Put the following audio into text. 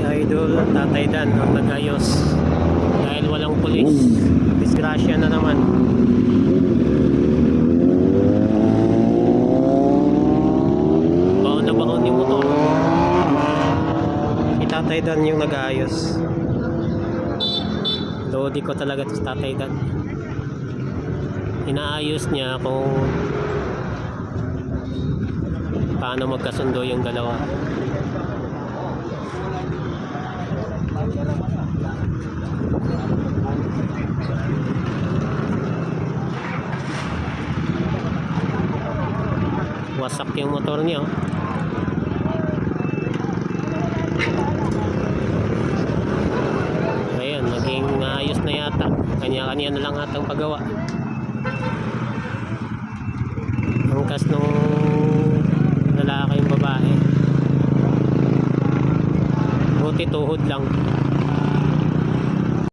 Idol Tatay Dan ang nagayos dahil walang pulis. Disgrasya na naman. Baon na baon yung motor. Si Tatay Dan yung nag-aayos. Lodi ko talaga si Tatay Dan. Inaayos niya kung paano magkasundo yung dalawa. Wasak yung motor niya. oh. Ayan, naging maayos na yata. Kanya-kanya na lang atang paggawa. Buti tuhod lang.